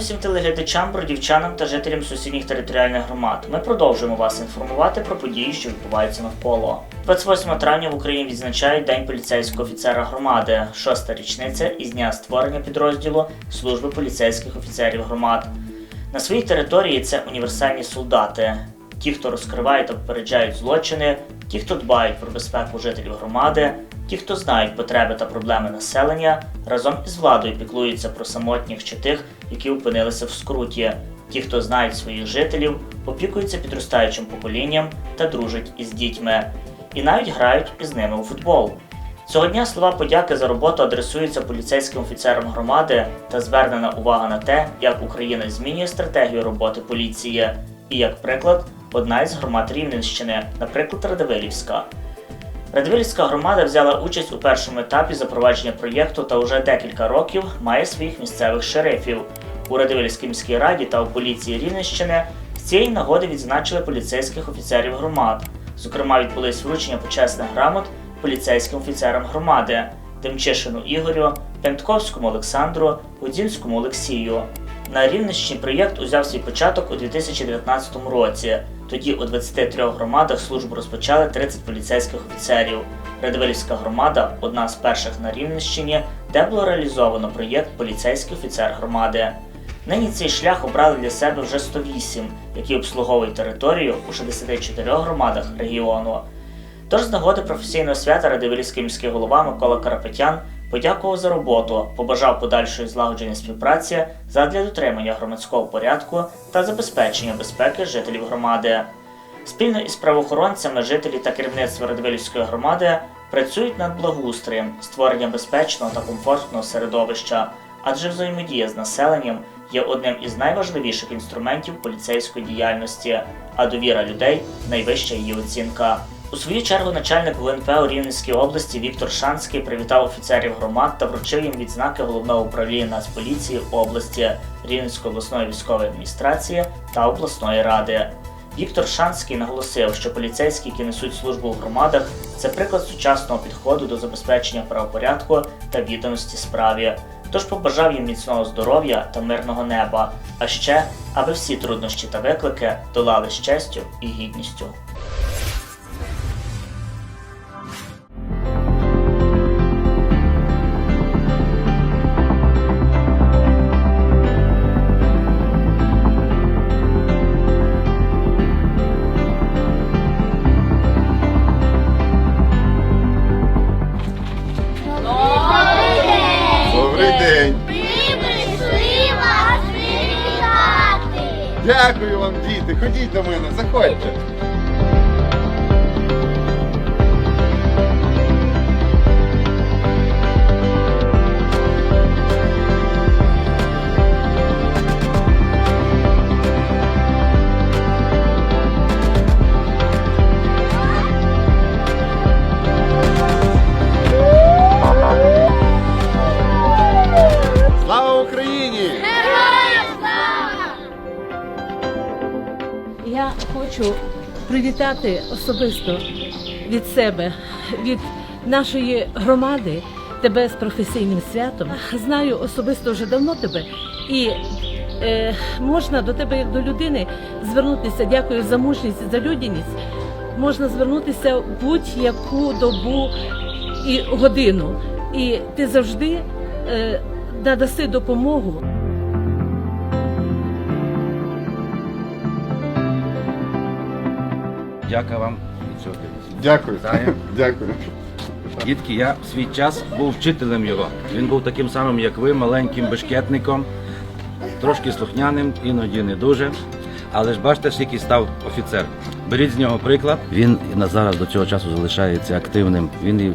Усім телеглядачам, бродівчанам та жителям сусідніх територіальних громад. Ми продовжуємо вас інформувати про події, що відбуваються навколо. 28 травня в Україні відзначають День поліцейського офіцера громади, шоста річниця із дня створення підрозділу служби поліцейських офіцерів громад. На своїй території це універсальні солдати, ті, хто розкривають та попереджають злочини, ті, хто дбають про безпеку жителів громади, ті, хто знають потреби та проблеми населення, разом із владою піклуються про самотніх чи тих, які опинилися в скруті, ті, хто знають своїх жителів, опікуються підростаючим поколінням та дружать із дітьми, і навіть грають із ними у футбол. Цього дня слова подяки за роботу адресуються поліцейським офіцерам громади та звернена увага на те, як Україна змінює стратегію роботи поліції. І як приклад, одна із громад Рівненщини, наприклад, Радивилівська. Радивилівська громада взяла участь у першому етапі запровадження проєкту та уже декілька років має своїх місцевих шерифів. У Радивилівській міській раді та у поліції Рівненщини з цієї нагоди відзначили поліцейських офіцерів громад. Зокрема, відбулись вручення почесних грамот поліцейським офіцерам громади Демчишину Ігорю, Пентковському Олександру, Гудзінському Олексію. На Рівненщині проєкт узяв свій початок у 2019 році. Тоді у 23 громадах службу розпочали 30 поліцейських офіцерів. Радивилівська громада одна з перших на Рівненщині, де було реалізовано проєкт Поліцейський офіцер громади. Нині цей шлях обрали для себе вже 108, які обслуговують територію у 64 громадах регіону. Тож з нагоди професійного свята Радивилівський міський голова Микола Карапетян подякував за роботу, побажав подальшої злагодження співпраці задля дотримання громадського порядку та забезпечення безпеки жителів громади. Спільно із правоохоронцями жителі та керівництво Радивилівської громади працюють над благоустроєм, створенням безпечного та комфортного середовища, адже взаємодія з населенням є одним із найважливіших інструментів поліцейської діяльності, а довіра людей найвища її оцінка. У свою чергу начальник ГУНП у Рівненській області Віктор Шанський привітав офіцерів громад та вручив їм відзнаки головного управління Нацполіції області Рівненської обласної військової адміністрації та обласної ради. Віктор Шанський наголосив, що поліцейські, які несуть службу в громадах, це приклад сучасного підходу до забезпечення правопорядку та відданості справі. Тож побажав їм міцного здоров'я та мирного неба, а ще аби всі труднощі та виклики долали з честю і гідністю. Ходіть до мене, заходьте. Хочу привітати особисто від себе, від нашої громади тебе з професійним святом. Знаю особисто вже давно тебе і е, можна до тебе як до людини звернутися. Дякую за мужність, за людяність. Можна звернутися в будь-яку добу і годину. І ти завжди е, надаси допомогу. Дякую вам від цього. Дякую. Вітаю. Дякую. Дітки, я в свій час був вчителем його. Він був таким самим, як ви, маленьким бешкетником, трошки слухняним, іноді не дуже. Але ж бачите, скільки став офіцер. Беріть з нього приклад. Він на зараз до цього часу залишається активним. Він і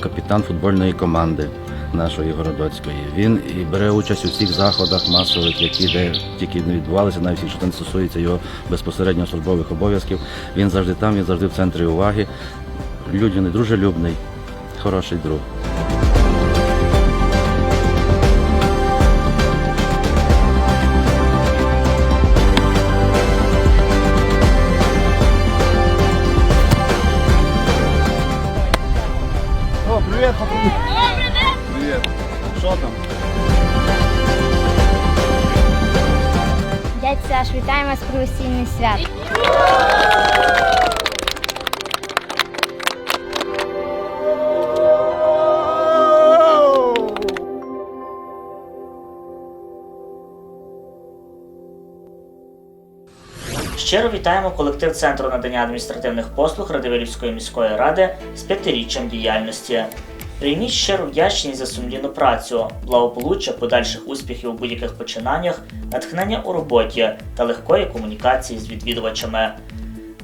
капітан футбольної команди нашої городоцької. Він і бере участь у всіх заходах масових, які де тільки не відбувалися, навіть це не стосується його безпосередньо службових обов'язків. Він завжди там, він завжди в центрі уваги. Людяний, дружелюбний, хороший друг. З професійним святом. Щиро вітаємо колектив Центру надання адміністративних послуг Радивилівської міської ради з п'ятиріччям діяльності. Прийміть щиру вдячність за сумлінну працю, благополуччя, подальших успіхів у будь-яких починаннях, натхнення у роботі та легкої комунікації з відвідувачами.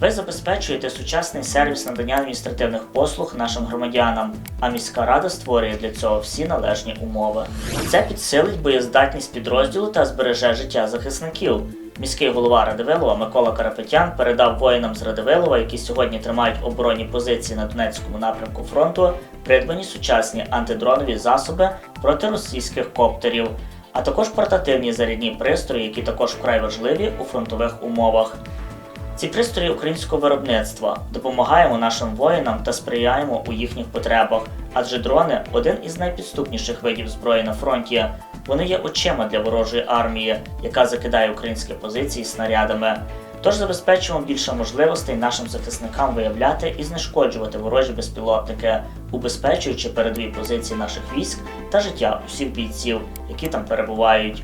Ви забезпечуєте сучасний сервіс надання адміністративних послуг нашим громадянам, а міська рада створює для цього всі належні умови. Це підсилить боєздатність підрозділу та збереже життя захисників. Міський голова Радивилова Микола Карапетян передав воїнам з Радивилова, які сьогодні тримають оборонні позиції на Донецькому напрямку фронту, придбані сучасні антидронові засоби проти російських коптерів, а також портативні зарядні пристрої, які також вкрай важливі у фронтових умовах. Ці пристрої українського виробництва допомагаємо нашим воїнам та сприяємо у їхніх потребах, адже дрони один із найпідступніших видів зброї на фронті. Вони є очима для ворожої армії, яка закидає українські позиції снарядами. Тож забезпечуємо більше можливостей нашим захисникам виявляти і знешкоджувати ворожі безпілотники, убезпечуючи передові позиції наших військ та життя усіх бійців, які там перебувають.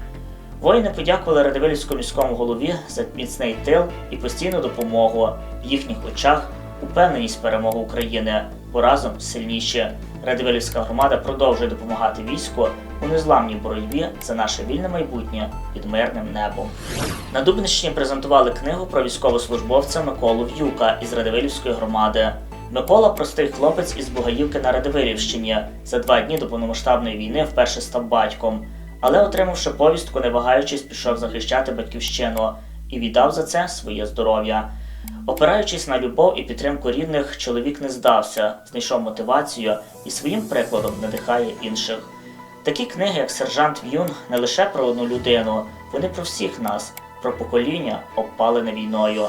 Воїни подякували Радивилівському міському голові за міцний тил і постійну допомогу. В їхніх очах упевненість перемоги України, бо разом сильніші. Радивилівська громада продовжує допомагати війську у незламній боротьбі за наше вільне майбутнє під мирним небом. На Дубнищині презентували книгу про військовослужбовця Миколу В'юка із Радивилівської громади. Микола простий хлопець із Бугаївки на Радивилівщині. За два дні до повномасштабної війни вперше став батьком. Але, отримавши повістку, не вагаючись, пішов захищати батьківщину і віддав за це своє здоров'я. Опираючись на любов і підтримку рідних, чоловік не здався, знайшов мотивацію і своїм прикладом надихає інших. Такі книги, як Сержант В'юн, не лише про одну людину, вони про всіх нас, про покоління, обпалене війною.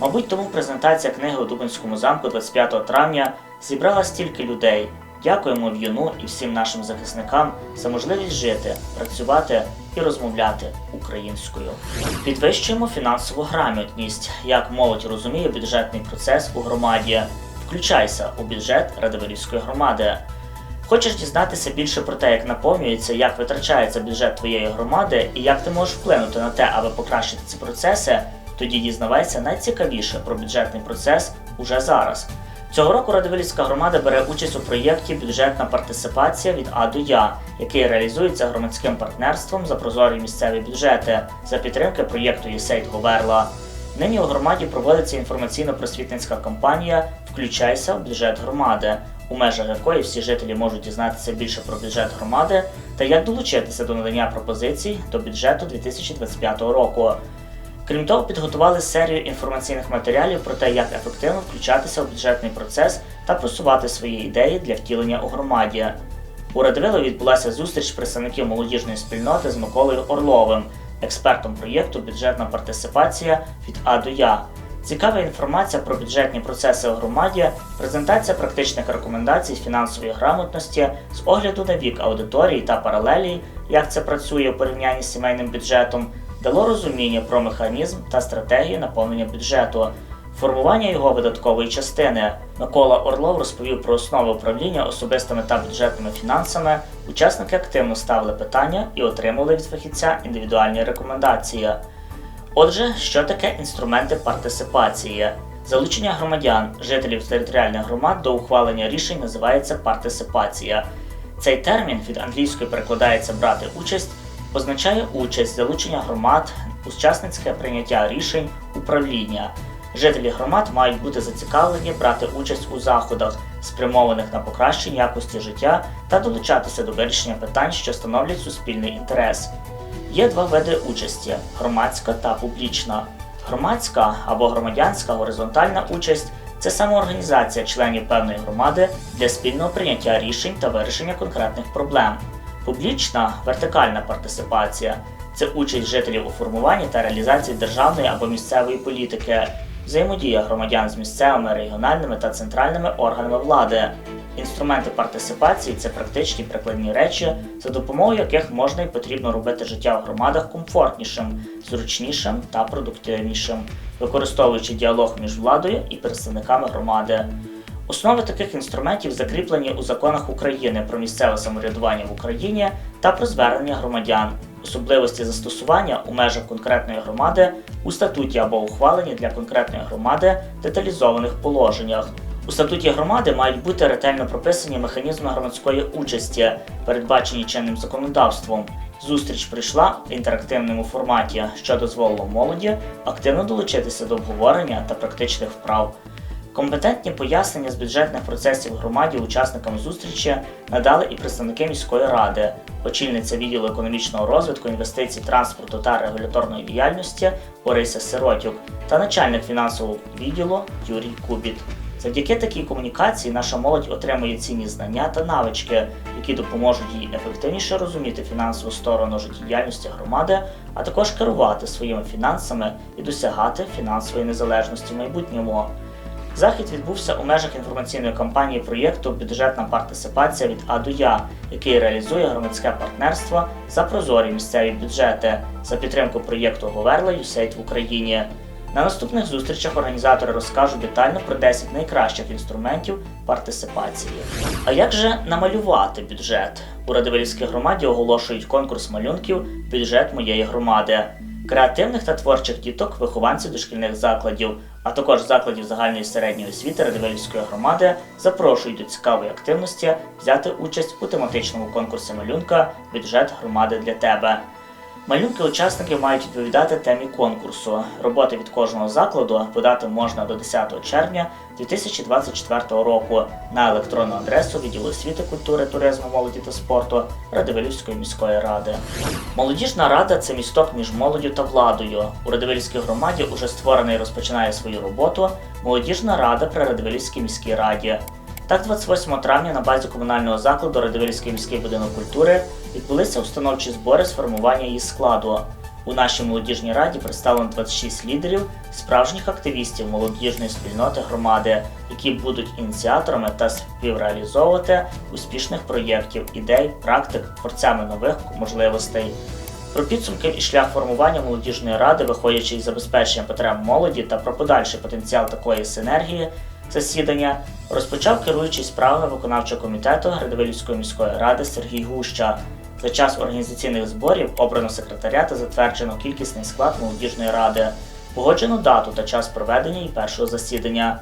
Мабуть, тому презентація книги у Дубинському замку 25 травня зібрала стільки людей. Дякуємо В'юну і всім нашим захисникам за можливість жити, працювати і розмовляти українською. Підвищуємо фінансову грамотність, як молодь розуміє бюджетний процес у громаді. Включайся у бюджет Радивилівської громади. Хочеш дізнатися більше про те, як наповнюється, як витрачається бюджет твоєї громади і як ти можеш вплинути на те, аби покращити ці процеси, тоді дізнавайся найцікавіше про бюджетний процес уже зараз. Цього року Радивилівська громада бере участь у проєкті Бюджетна партисипація від А до Я, який реалізується громадським партнерством за прозорі місцеві бюджети за підтримки проєкту «Єсейт Говерла. Нині у громаді проводиться інформаційно-просвітницька кампанія Включайся в бюджет громади, у межах якої всі жителі можуть дізнатися більше про бюджет громади та як долучитися до надання пропозицій до бюджету 2025 року. Крім того, підготували серію інформаційних матеріалів про те, як ефективно включатися в бюджетний процес та просувати свої ідеї для втілення у громаді. У Радивило відбулася зустріч представників молодіжної спільноти з Миколою Орловим, експертом проєкту Бюджетна партисипація від А до Я. Цікава інформація про бюджетні процеси у громаді, презентація практичних рекомендацій фінансової грамотності з огляду на вік аудиторії та паралелій, як це працює у порівнянні з сімейним бюджетом, дало розуміння про механізм та стратегію наповнення бюджету, формування його видаткової частини. Микола Орлов розповів про основи управління особистими та бюджетними фінансами. Учасники активно ставили питання і отримали від фахівця індивідуальні рекомендації. Отже, що таке інструменти партисипації? Залучення громадян, жителів територіальних громад до ухвалення рішень називається партисипація. Цей термін від англійської перекладається брати участь, означає участь, залучення громад, учасницьке прийняття рішень, управління. Жителі громад мають бути зацікавлені брати участь у заходах, спрямованих на покращення якості життя та долучатися до вирішення питань, що становлять суспільний інтерес. Є два види участі громадська та публічна. Громадська або громадянська горизонтальна участь це самоорганізація членів певної громади для спільного прийняття рішень та вирішення конкретних проблем. Публічна вертикальна партисипація це участь жителів у формуванні та реалізації державної або місцевої політики, взаємодія громадян з місцевими, регіональними та центральними органами влади. Інструменти партисипації це практичні прикладні речі, за допомогою яких можна і потрібно робити життя в громадах комфортнішим, зручнішим та продуктивнішим, використовуючи діалог між владою і представниками громади. Основи таких інструментів закріплені у законах України про місцеве самоврядування в Україні та про звернення громадян, особливості застосування у межах конкретної громади у статуті або ухвалені для конкретної громади деталізованих положеннях. У статуті громади мають бути ретельно прописані механізми громадської участі, передбачені чинним законодавством. Зустріч прийшла в інтерактивному форматі, що дозволило молоді активно долучитися до обговорення та практичних вправ. Компетентні пояснення з бюджетних процесів громаді учасникам зустрічі надали і представники міської ради, очільниця відділу економічного розвитку, інвестицій, транспорту та регуляторної діяльності Орися Сиротюк та начальник фінансового відділу Юрій Кубіт. Завдяки такій комунікації наша молодь отримує цінні знання та навички, які допоможуть їй ефективніше розуміти фінансову сторону життєдіяльності громади, а також керувати своїми фінансами і досягати фінансової незалежності в майбутньому. Захід відбувся у межах інформаційної кампанії проєкту Бюджетна партисипація від А до Я, який реалізує громадське партнерство за прозорі місцеві бюджети за підтримку проєкту Говерла USAID в Україні. На наступних зустрічах організатори розкажуть детально про 10 найкращих інструментів партисипації. А як же намалювати бюджет? У Радивилівській громаді оголошують конкурс малюнків Бюджет моєї громади. Креативних та творчих діток, вихованців дошкільних закладів, а також закладів загальної середньої освіти Радивилівської громади запрошують до цікавої активності взяти участь у тематичному конкурсі малюнка Бюджет громади для тебе. Малюнки учасників мають відповідати темі конкурсу. Роботи від кожного закладу подати можна до 10 червня 2024 року на електронну адресу відділу освіти, культури, туризму, молоді та спорту Радивилівської міської ради. Молодіжна рада це місток між молоддю та владою. У Радивилівській громаді уже створений і розпочинає свою роботу Молодіжна рада при Радивилівській міській раді. Так, 28 травня на базі комунального закладу Радивилівський міський будинок культури відбулися установчі збори з формування її складу. У нашій молодіжній раді представлено 26 лідерів, справжніх активістів молодіжної спільноти громади, які будуть ініціаторами та співреалізовувати успішних проєктів, ідей, практик, творцями нових можливостей. Про підсумки і шлях формування молодіжної ради, виходячи із забезпечення потреб молоді та про подальший потенціал такої синергії засідання, розпочав керуючий справами виконавчого комітету Градивилівської міської ради Сергій Гуща. За час організаційних зборів обрано секретаря та затверджено кількісний склад молодіжної ради, погоджено дату та час проведення і першого засідання.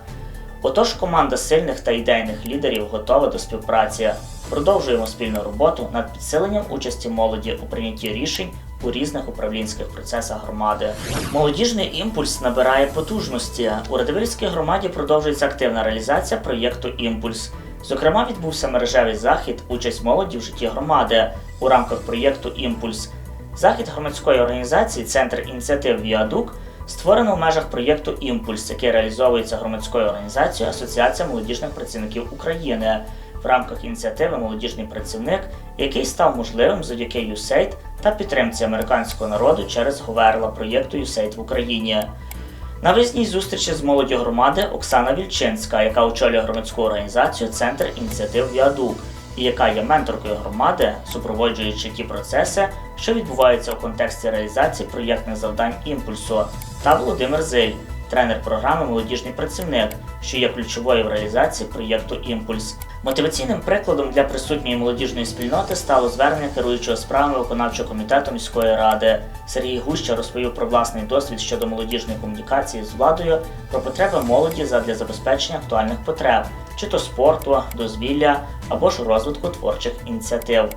Отож, команда сильних та ідейних лідерів готова до співпраці. Продовжуємо спільну роботу над підсиленням участі молоді у прийнятті рішень у різних управлінських процесах громади. Молодіжний імпульс набирає потужності. У Радивильській громаді продовжується активна реалізація проєкту Імпульс. Зокрема, відбувся мережевий захід Участь молоді в житті громади у рамках проєкту Імпульс. Захід громадської організації Центр ініціатив Віадук створено в межах проєкту Імпульс, який реалізовується громадською організацією Асоціація молодіжних працівників України в рамках ініціативи Молодіжний працівник, який став можливим завдяки USAID та підтримці американського народу через Говерла проєкту USAID в Україні. На виїзній зустрічі з молоддю громади Оксана Вільчинська, яка очолює громадську організацію Центр ініціатив Віадук, і яка є менторкою громади, супроводжуючи ті процеси, що відбуваються у контексті реалізації проєктних завдань імпульсу, та Володимир Зиль, тренер програми Молодіжний працівник, що є ключовою в реалізації проєкту Імпульс. Мотиваційним прикладом для присутньої молодіжної спільноти стало звернення керуючого справами виконавчого комітету міської ради. Сергій Гуща розповів про власний досвід щодо молодіжної комунікації з владою, про потреби молоді задля забезпечення актуальних потреб, чи то спорту, дозвілля або ж розвитку творчих ініціатив.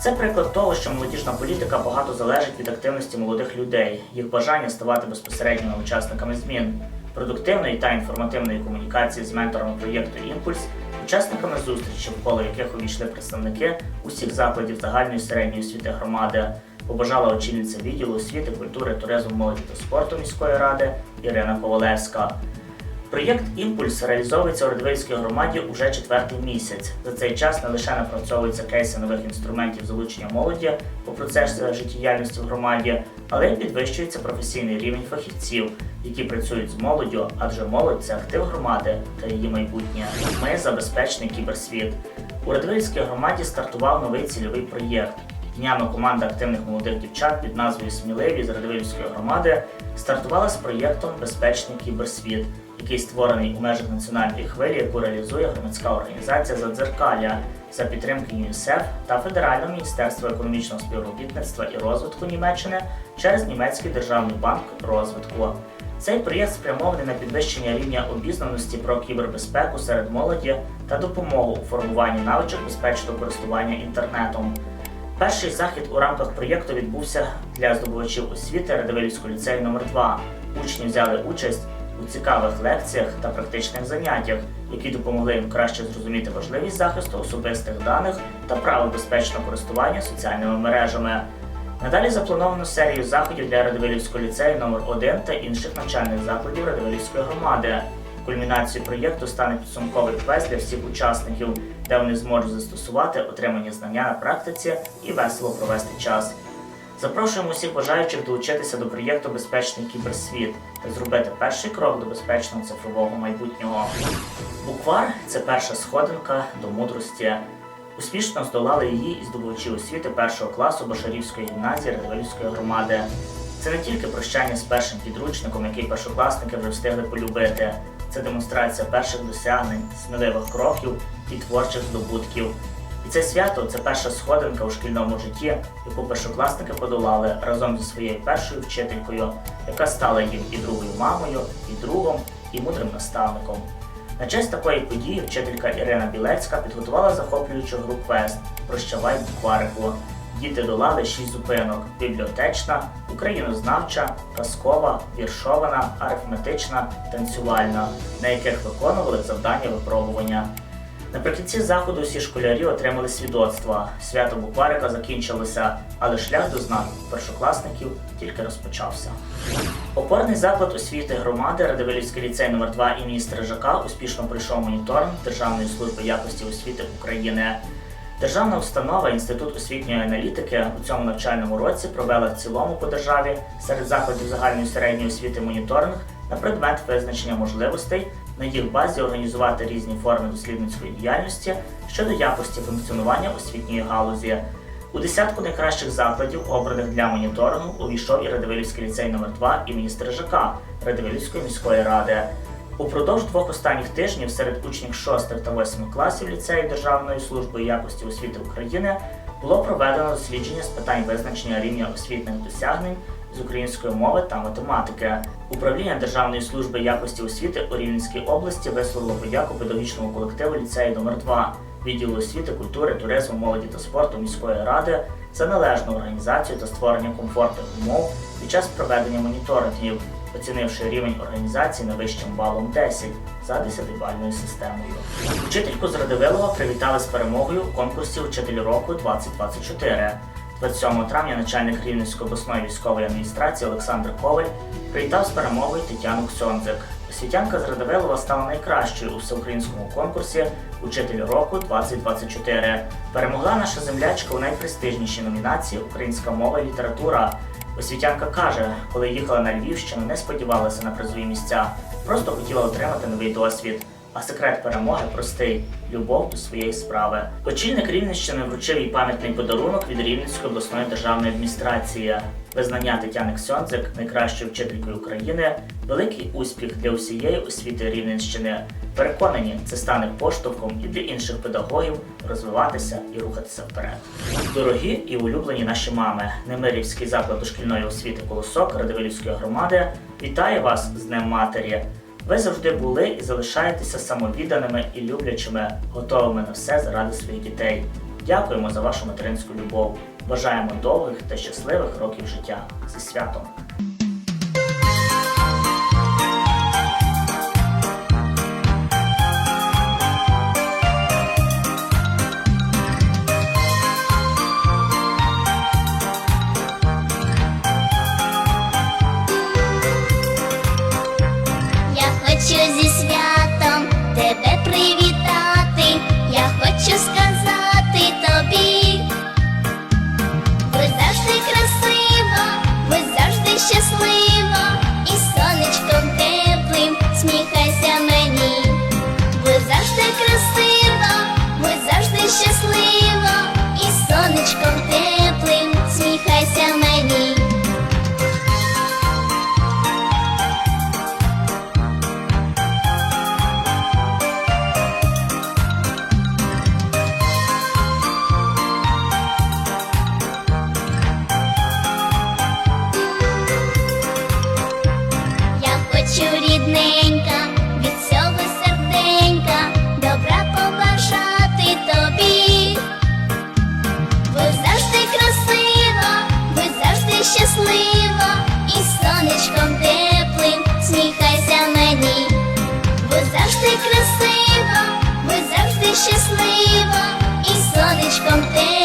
Це приклад того, що молодіжна політика багато залежить від активності молодих людей, їх бажання ставати безпосередніми учасниками змін, продуктивної та інформативної комунікації з менторами проєкту Імпульс, учасниками зустрічі, в коло яких увійшли представники усіх закладів загальної середньої освіти громади, побажала очільниця відділу освіти, культури, туризму, молоді та спорту міської ради Ірина Ковалевська. Проєкт Імпульс реалізовується у Радивильській громаді уже четвертий місяць. За цей час не лише напрацьовуються кейси нових інструментів залучення молоді по процесі життєдіяльності в громаді, але й підвищується професійний рівень фахівців, які працюють з молоддю, адже молодь це актив громади та її майбутнє. Ми за безпечний кіберсвіт. У Радивильській громаді стартував новий цільовий проєкт. Днями команда активних молодих дівчат під назвою Сміливі з Радивильської громади стартувала з проєктом Безпечний кіберсвіт, який створений у межах національної хвилі, яку реалізує громадська організація Задзеркалля за підтримки ЮНІСЕФ та Федерального міністерства економічного співробітництва і розвитку Німеччини через Німецький державний банк розвитку. Цей проєкт спрямований на підвищення рівня обізнаності про кібербезпеку серед молоді та допомогу у формуванні навичок безпечного користування інтернетом. Перший захід у рамках проєкту відбувся для здобувачів освіти Радивилівського ліцею номер 2 Учні взяли участь у цікавих лекціях та практичних заняттях, які допомогли їм краще зрозуміти важливість захисту особистих даних та право безпечного користування соціальними мережами. Надалі заплановано серію заходів для Радивилівського ліцею номер 1 та інших навчальних закладів Радивилівської громади. Кульмінацією проєкту стане підсумковий квест для всіх учасників, де вони зможуть застосувати отримані знання на практиці і весело провести час. Запрошуємо усіх бажаючих долучитися до проєкту Безпечний кіберсвіт та зробити перший крок до безпечного цифрового майбутнього. Буквар це перша сходинка до мудрості. Успішно здолали її і здобувачі освіти першого класу Башарівської гімназії Радивилівської громади. Це не тільки прощання з першим підручником, який першокласники вже встигли полюбити. Це демонстрація перших досягнень, сміливих кроків і творчих здобутків. Це свято це перша сходинка у шкільному житті, яку першокласники подолали разом зі своєю першою вчителькою, яка стала їм і другою мамою, і другом, і мудрим наставником. На честь такої події вчителька Ірина Білецька підготувала захоплюючу гру квест Прощавай букварику. Діти долали шість зупинок: бібліотечна, українознавча, казкова, віршована, арифметична, танцювальна, на яких виконували завдання випробування. Наприкінці заходу всі школярі отримали свідоцтва. Свято букварика закінчилося, але шлях до знань першокласників тільки розпочався. Опорний заклад освіти громади Радивилівський ліцей номер 2 імені Стрижака успішно пройшов моніторинг Державної служби якості освіти України. Державна установа Інститут освітньої аналітики у цьому навчальному році провела в цілому по державі серед закладів загальної середньої освіти моніторинг на предмет визначення можливостей на їх базі організувати різні форми дослідницької діяльності щодо якості функціонування освітньої галузі. У десятку найкращих закладів, обраних для моніторингу, увійшов і Радивилівський ліцей номер 2 імені Стрижака Радивилівської міської ради. Упродовж двох останніх тижнів серед учнів 6 та 8 класів ліцею Державної служби якості освіти України було проведено дослідження з питань визначення рівня освітніх досягнень з української мови та математики. Управління Державної служби якості освіти у Рівненській області висловило подяку педагогічному колективу ліцею номер 2 відділу освіти, культури, туризму, молоді та спорту міської ради за належну організацію та створення комфортних умов під час проведення моніторингів, оцінивши рівень організації найвищим балом 10 за 10-бальною системою. Вчительку з Радивилова привітали з перемогою у конкурсі Учитель року 2024. 27 травня начальник Рівненської обласної військової адміністрації Олександр Коваль привітав з перемогою Тетяну Ксьондзик. Освітянка з Радивилова стала найкращою у всеукраїнському конкурсі Учитель року 2024. Перемогла наша землячка у найпрестижнішій номінації Українська мова і література. Освітянка каже, коли їхала на Львівщину, не сподівалася на призові місця, просто хотіла отримати новий досвід. А секрет перемоги простий любов до своєї справи. Очільник Рівненщини вручив їй пам'ятний подарунок від Рівненської обласної державної адміністрації. Визнання Тетяни Ксьондзик найкращою вчителькою України великий успіх для усієї освіти Рівненщини. Переконані, це стане поштовхом і для інших педагогів розвиватися і рухатися вперед. Дорогі і улюблені наші мами, Немирівський заклад дошкільної освіти Колосок Радивилівської громади вітає вас з Днем Матері. Ви завжди були і залишаєтеся самовідданими і люблячими, готовими на все заради своїх дітей. Дякуємо за вашу материнську любов. Бажаємо довгих та щасливих років життя зі святом. something.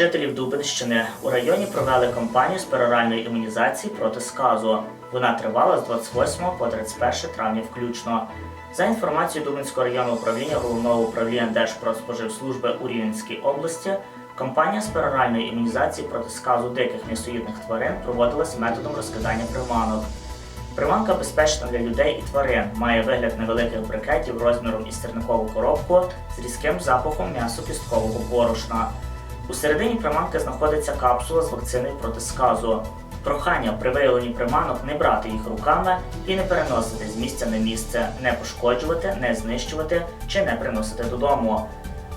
Жителів Дубинщини у районі провели кампанію з пероральної імунізації проти сказу. Вона тривала з 28 по 31 травня включно. За інформацією Дубинського районного управління головного управління Держпродспоживслужби у Рівненській області, кампанія з пероральної імунізації проти сказу диких м'ясоїдних тварин проводилась методом розкидання приманок. Приманка безпечна для людей і тварин, має вигляд невеликих брикетів розміром із терникову коробку з різким запахом м'ясо-кісткового борошна. У середині приманки знаходиться капсула з вакциною проти сказу. Прохання при виявленні приманок не брати їх руками і не переносити з місця на місце, не пошкоджувати, не знищувати чи не приносити додому.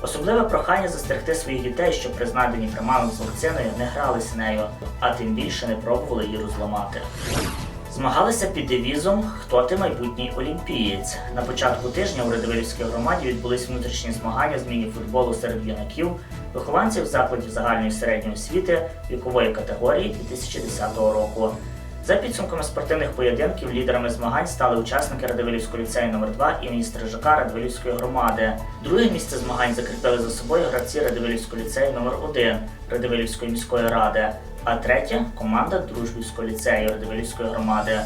Особливе прохання застерегти своїх дітей, щоб при знайденні приманок з вакциною не гралися нею, а тим більше не пробували її розламати. Змагалися під девізом Хто ти майбутній олімпієць. На початку тижня у Радивилівській громаді відбулись внутрішні змагання з міні-футболу серед юнаків, вихованців закладів загальної середньої освіти вікової категорії 2010 року. За підсумками спортивних поєдинків лідерами змагань стали учасники Радивилівського ліцею номер 2 імені Стрижака Радивилівської громади. Друге місце змагань закріпили за собою гравці Радивилівського ліцею номер 1 Радивилівської міської ради, а третє команда Дружбівського ліцею Радивилівської громади.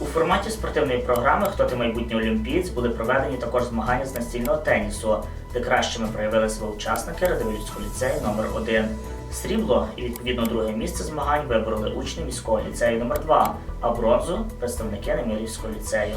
У форматі спортивної програми Хто ти майбутній олімпієць були проведені також змагання з настільного тенісу, де кращими проявили себе учасники Радивилівського ліцею номер 1 Срібло і відповідно друге місце змагань вибороли учні міського ліцею номер 2 а бронзу представники Немирівського ліцею.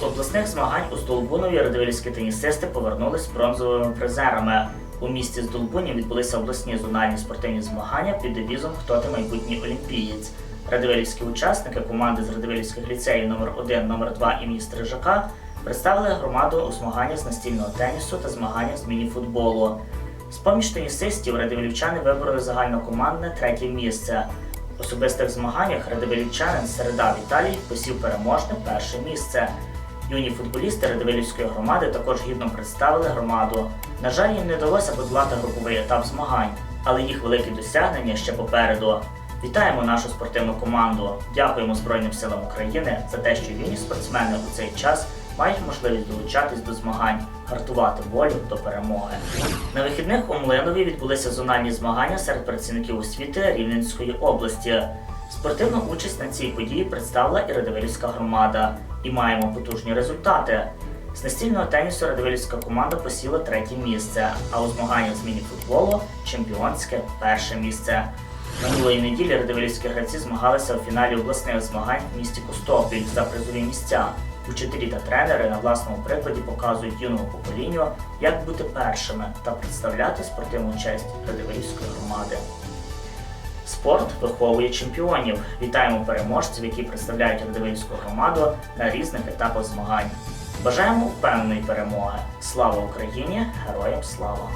З обласних змагань у Здолбунові радивилівські тенісисти повернулись з бронзовими призерами. У місті Здолбуні відбулися обласні зональні спортивні змагання під девізом Хто ти майбутній олімпієць. Радивилівські учасники команди з Радивилівських ліцеїв номер 1 номер 2 імені Стрижака представили громаду у змаганнях з настільного тенісу та змаганнях з міні-футболу. З-поміж тенісистів радивилівчани вибороли загальнокомандне третє місце. В особистих змаганнях радивилівчанин Середа Віталій посів переможне перше місце. Юні футболісти Радивилівської громади також гідно представили громаду. На жаль, їм не вдалося подолати груповий етап змагань, але їх великі досягнення ще попереду. Вітаємо нашу спортивну команду. Дякуємо Збройним силам України за те, що юні спортсмени у цей час мають можливість долучатись до змагань, гартувати волю до перемоги. На вихідних у Млинові відбулися зональні змагання серед працівників освіти Рівненської області. Спортивну участь на цій події представила і Радивилівська громада. І маємо потужні результати. З настільного тенісу Радивилівська команда посіла третє місце, а у змаганнях з міні-футболу чемпіонське перше місце. Минулої неділі радивилівські гравці змагалися у фіналі обласних змагань в місті Костопіль за призові місця. Учителі та тренери на власному прикладі показують юному поколінню, як бути першими та представляти спортивну честь Радивилівської громади. Спорт виховує чемпіонів. Вітаємо переможців, які представляють Радивилівську громаду на різних етапах змагань. Бажаємо впевненої перемоги. Слава Україні! Героям слава!